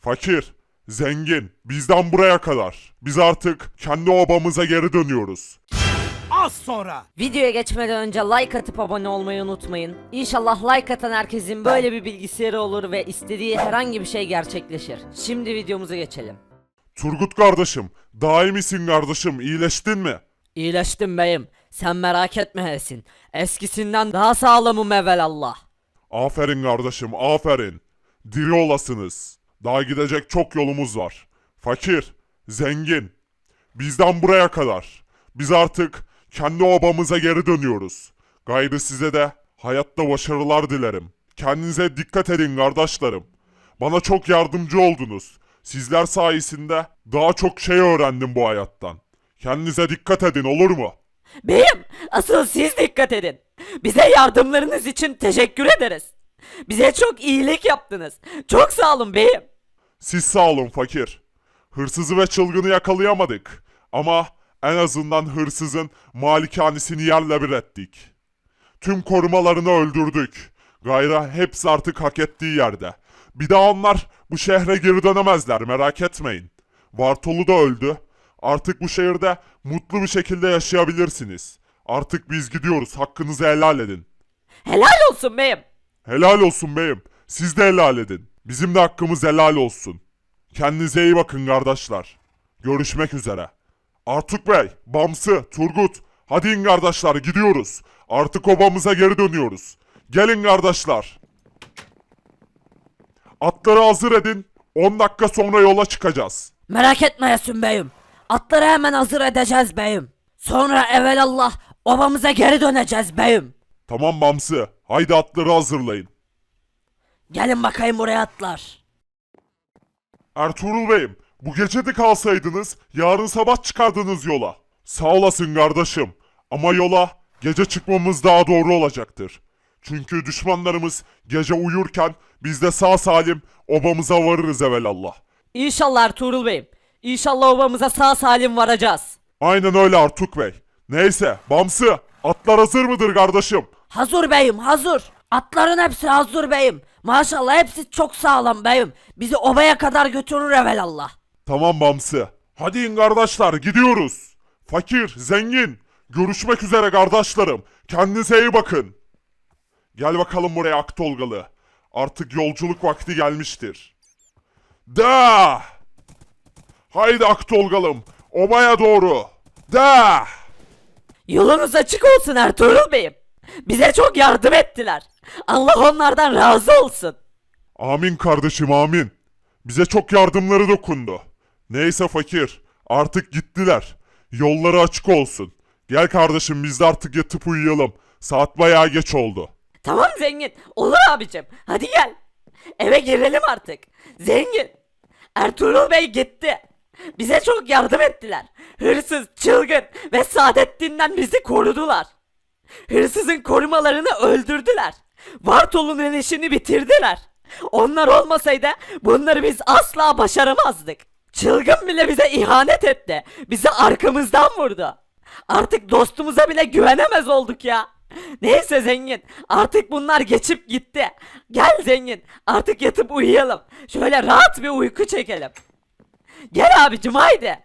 Fakir, zengin, bizden buraya kadar. Biz artık kendi obamıza geri dönüyoruz. Az sonra. Videoya geçmeden önce like atıp abone olmayı unutmayın. İnşallah like atan herkesin böyle bir bilgisayarı olur ve istediği herhangi bir şey gerçekleşir. Şimdi videomuza geçelim. Turgut kardeşim, daha iyi misin kardeşim? İyileştin mi? İyileştim beyim. Sen merak etme Hesin. Eskisinden daha sağlamım evvelallah. Aferin kardeşim, aferin. Diri olasınız. Daha gidecek çok yolumuz var. Fakir, zengin. Bizden buraya kadar. Biz artık kendi obamıza geri dönüyoruz. Gayrı size de hayatta başarılar dilerim. Kendinize dikkat edin kardeşlerim. Bana çok yardımcı oldunuz. Sizler sayesinde daha çok şey öğrendim bu hayattan. Kendinize dikkat edin olur mu? Beyim, asıl siz dikkat edin. Bize yardımlarınız için teşekkür ederiz. Bize çok iyilik yaptınız. Çok sağ olun beyim. Siz sağ olun fakir. Hırsızı ve çılgını yakalayamadık. Ama en azından hırsızın malikanesini yerle bir ettik. Tüm korumalarını öldürdük. Gayra hepsi artık hak ettiği yerde. Bir daha onlar bu şehre geri dönemezler merak etmeyin. Vartolu da öldü. Artık bu şehirde mutlu bir şekilde yaşayabilirsiniz. Artık biz gidiyoruz hakkınızı helal edin. Helal olsun beyim. Helal olsun beyim. Siz de helal edin. Bizim de hakkımız helal olsun. Kendinize iyi bakın kardeşler. Görüşmek üzere. Artuk Bey, Bamsı, Turgut. Hadi in kardeşler gidiyoruz. Artık obamıza geri dönüyoruz. Gelin kardeşler. Atları hazır edin. 10 dakika sonra yola çıkacağız. Merak etme Yasun beyim. Atları hemen hazır edeceğiz beyim. Sonra evelallah obamıza geri döneceğiz beyim. Tamam Bamsı. Haydi atları hazırlayın. Gelin bakayım buraya atlar. Ertuğrul Bey'im, bu gece de kalsaydınız yarın sabah çıkardınız yola. Sağ olasın kardeşim. Ama yola gece çıkmamız daha doğru olacaktır. Çünkü düşmanlarımız gece uyurken biz de sağ salim obamıza varırız evelallah. İnşallah Ertuğrul beyim. İnşallah obamıza sağ salim varacağız. Aynen öyle Artuk Bey. Neyse, Bamsı, atlar hazır mıdır kardeşim? Hazır beyim hazır. Atların hepsi hazır beyim. Maşallah hepsi çok sağlam beyim. Bizi obaya kadar götürür evelallah. Tamam Bamsı. Hadi in kardeşler, gidiyoruz. Fakir, zengin. Görüşmek üzere kardeşlerim. Kendinize iyi bakın. Gel bakalım buraya Aktolgalı. Artık yolculuk vakti gelmiştir. Da! Haydi Aktolgalım. Obaya doğru. Da! Yolunuz açık olsun Ertuğrul beyim. Bize çok yardım ettiler. Allah onlardan razı olsun. Amin kardeşim amin. Bize çok yardımları dokundu. Neyse fakir. Artık gittiler. Yolları açık olsun. Gel kardeşim biz de artık yatıp uyuyalım. Saat bayağı geç oldu. Tamam zengin. Olur abicim. Hadi gel. Eve girelim artık. Zengin. Ertuğrul Bey gitti. Bize çok yardım ettiler. Hırsız, çılgın ve Saadettin'den bizi korudular. Hırsızın korumalarını öldürdüler. Vartolu'nun işini bitirdiler. Onlar olmasaydı bunları biz asla başaramazdık. Çılgın bile bize ihanet etti. Bizi arkamızdan vurdu. Artık dostumuza bile güvenemez olduk ya. Neyse zengin artık bunlar geçip gitti. Gel zengin artık yatıp uyuyalım. Şöyle rahat bir uyku çekelim. Gel abicim haydi.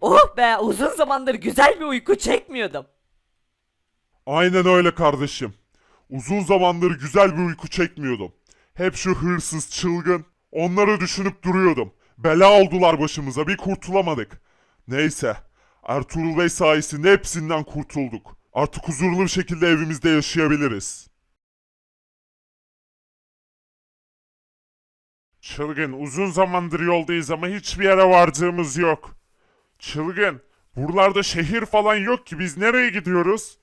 Oh be uzun zamandır güzel bir uyku çekmiyordum. Aynen öyle kardeşim. Uzun zamandır güzel bir uyku çekmiyordum. Hep şu hırsız, çılgın. Onları düşünüp duruyordum. Bela oldular başımıza bir kurtulamadık. Neyse. Ertuğrul Bey sayesinde hepsinden kurtulduk. Artık huzurlu bir şekilde evimizde yaşayabiliriz. Çılgın uzun zamandır yoldayız ama hiçbir yere vardığımız yok. Çılgın buralarda şehir falan yok ki biz nereye gidiyoruz?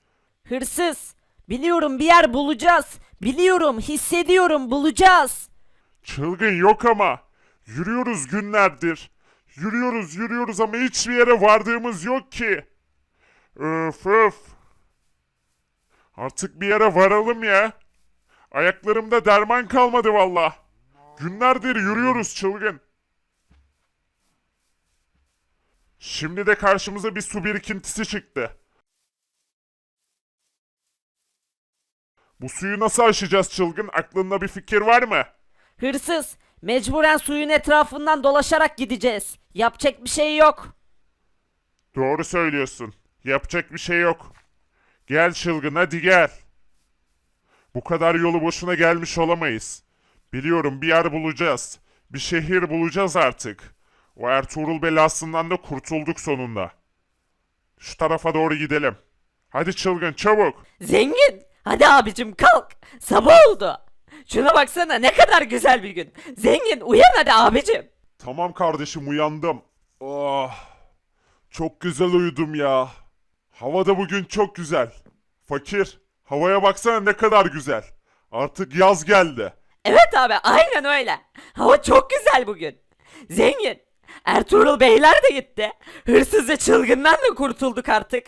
Hırsız biliyorum bir yer bulacağız. Biliyorum hissediyorum bulacağız. Çılgın yok ama. Yürüyoruz günlerdir. Yürüyoruz yürüyoruz ama hiçbir yere vardığımız yok ki. Öf öf. Artık bir yere varalım ya. Ayaklarımda derman kalmadı valla. Günlerdir yürüyoruz çılgın. Şimdi de karşımıza bir su birikintisi çıktı. Bu suyu nasıl aşacağız çılgın? Aklında bir fikir var mı? Hırsız Mecburen suyun etrafından dolaşarak gideceğiz. Yapacak bir şey yok. Doğru söylüyorsun. Yapacak bir şey yok. Gel çılgın hadi gel. Bu kadar yolu boşuna gelmiş olamayız. Biliyorum bir yer bulacağız. Bir şehir bulacağız artık. O Ertuğrul belasından da kurtulduk sonunda. Şu tarafa doğru gidelim. Hadi çılgın çabuk. Zengin, hadi abicim kalk. Sabah oldu. Şuna baksana ne kadar güzel bir gün. Zengin uyan hadi abicim. Tamam kardeşim uyandım. Oh, çok güzel uyudum ya. Hava da bugün çok güzel. Fakir, havaya baksana ne kadar güzel. Artık yaz geldi. Evet abi aynen öyle. Hava çok güzel bugün. Zengin. Ertuğrul Beyler de gitti. Hırsız ve çılgından da kurtulduk artık.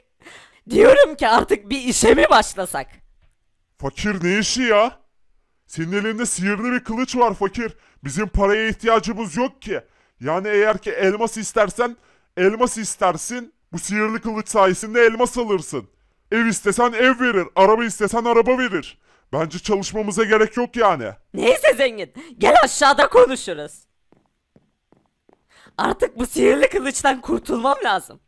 Diyorum ki artık bir işe mi başlasak? Fakir ne işi ya? Senin elinde sihirli bir kılıç var fakir. Bizim paraya ihtiyacımız yok ki. Yani eğer ki elmas istersen elmas istersin. Bu sihirli kılıç sayesinde elmas alırsın. Ev istesen ev verir. Araba istesen araba verir. Bence çalışmamıza gerek yok yani. Neyse zengin. Gel aşağıda konuşuruz. Artık bu sihirli kılıçtan kurtulmam lazım.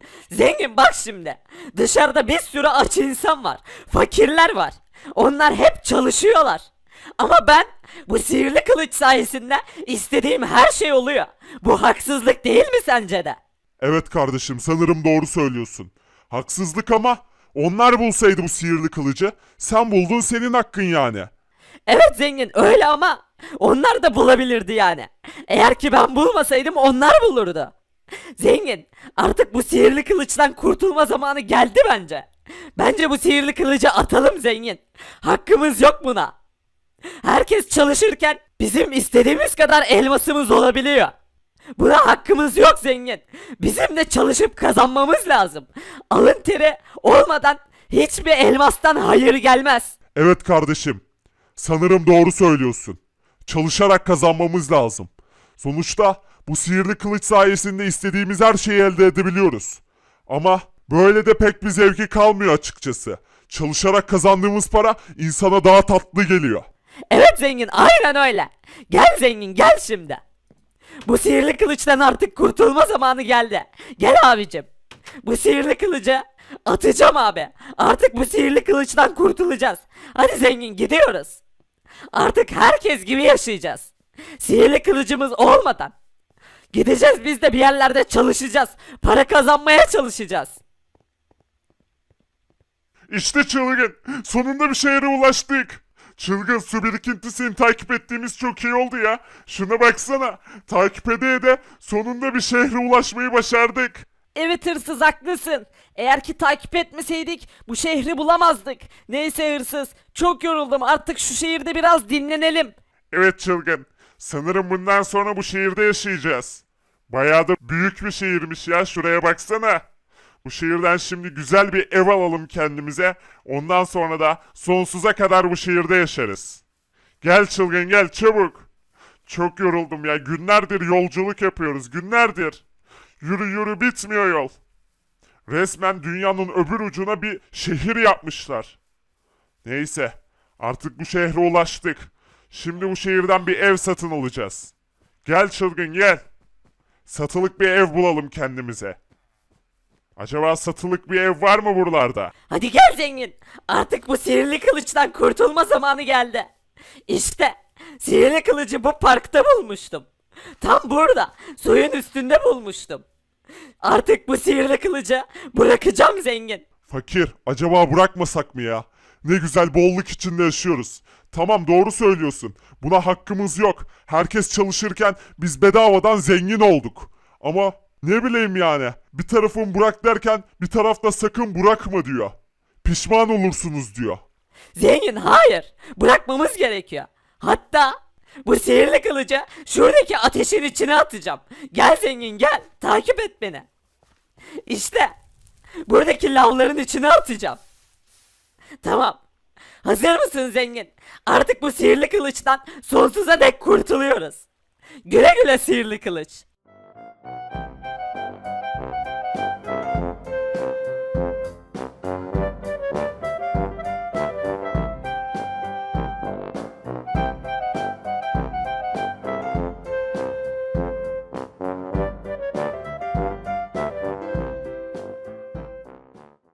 Zengin bak şimdi. Dışarıda bir sürü aç insan var. Fakirler var. Onlar hep çalışıyorlar. Ama ben bu sihirli kılıç sayesinde istediğim her şey oluyor. Bu haksızlık değil mi sence de? Evet kardeşim sanırım doğru söylüyorsun. Haksızlık ama onlar bulsaydı bu sihirli kılıcı sen buldun senin hakkın yani. Evet zengin öyle ama onlar da bulabilirdi yani. Eğer ki ben bulmasaydım onlar bulurdu. Zengin artık bu sihirli kılıçtan kurtulma zamanı geldi bence. Bence bu sihirli kılıcı atalım zengin. Hakkımız yok buna. Herkes çalışırken bizim istediğimiz kadar elmasımız olabiliyor. Buna hakkımız yok zengin. Bizim de çalışıp kazanmamız lazım. Alın teri olmadan hiçbir elmastan hayır gelmez. Evet kardeşim. Sanırım doğru söylüyorsun. Çalışarak kazanmamız lazım. Sonuçta bu sihirli kılıç sayesinde istediğimiz her şeyi elde edebiliyoruz. Ama böyle de pek bir zevki kalmıyor açıkçası. Çalışarak kazandığımız para insana daha tatlı geliyor. Evet zengin aynen öyle. Gel zengin gel şimdi. Bu sihirli kılıçtan artık kurtulma zamanı geldi. Gel abicim. Bu sihirli kılıcı atacağım abi. Artık bu sihirli kılıçtan kurtulacağız. Hadi zengin gidiyoruz. Artık herkes gibi yaşayacağız. Sihirli kılıcımız olmadan. Gideceğiz biz de bir yerlerde çalışacağız. Para kazanmaya çalışacağız. İşte çılgın. Sonunda bir şehre ulaştık. Çılgın su birikintisini takip ettiğimiz çok iyi oldu ya. Şuna baksana. Takip ede ede sonunda bir şehre ulaşmayı başardık. Evet hırsız haklısın. Eğer ki takip etmeseydik bu şehri bulamazdık. Neyse hırsız çok yoruldum artık şu şehirde biraz dinlenelim. Evet çılgın. Sanırım bundan sonra bu şehirde yaşayacağız. Bayağı da büyük bir şehirmiş ya. Şuraya baksana. Bu şehirden şimdi güzel bir ev alalım kendimize. Ondan sonra da sonsuza kadar bu şehirde yaşarız. Gel çılgın gel çabuk. Çok yoruldum ya. Günlerdir yolculuk yapıyoruz. Günlerdir. Yürü yürü bitmiyor yol. Resmen dünyanın öbür ucuna bir şehir yapmışlar. Neyse. Artık bu şehre ulaştık. Şimdi bu şehirden bir ev satın alacağız. Gel çılgın gel. Satılık bir ev bulalım kendimize. Acaba satılık bir ev var mı buralarda? Hadi gel zengin. Artık bu sihirli kılıçtan kurtulma zamanı geldi. İşte sihirli kılıcı bu parkta bulmuştum. Tam burada suyun üstünde bulmuştum. Artık bu sihirli kılıcı bırakacağım zengin. Fakir, acaba bırakmasak mı ya? Ne güzel bolluk içinde yaşıyoruz. Tamam doğru söylüyorsun. Buna hakkımız yok. Herkes çalışırken biz bedavadan zengin olduk. Ama ne bileyim yani. Bir tarafın bırak derken bir tarafta sakın bırakma diyor. Pişman olursunuz diyor. Zengin hayır. Bırakmamız gerekiyor. Hatta bu sihirli kılıcı şuradaki ateşin içine atacağım. Gel zengin gel. Takip et beni. İşte buradaki lavların içine atacağım. Tamam. Hazır mısın zengin? Artık bu sihirli kılıçtan sonsuza dek kurtuluyoruz. Güle güle sihirli kılıç.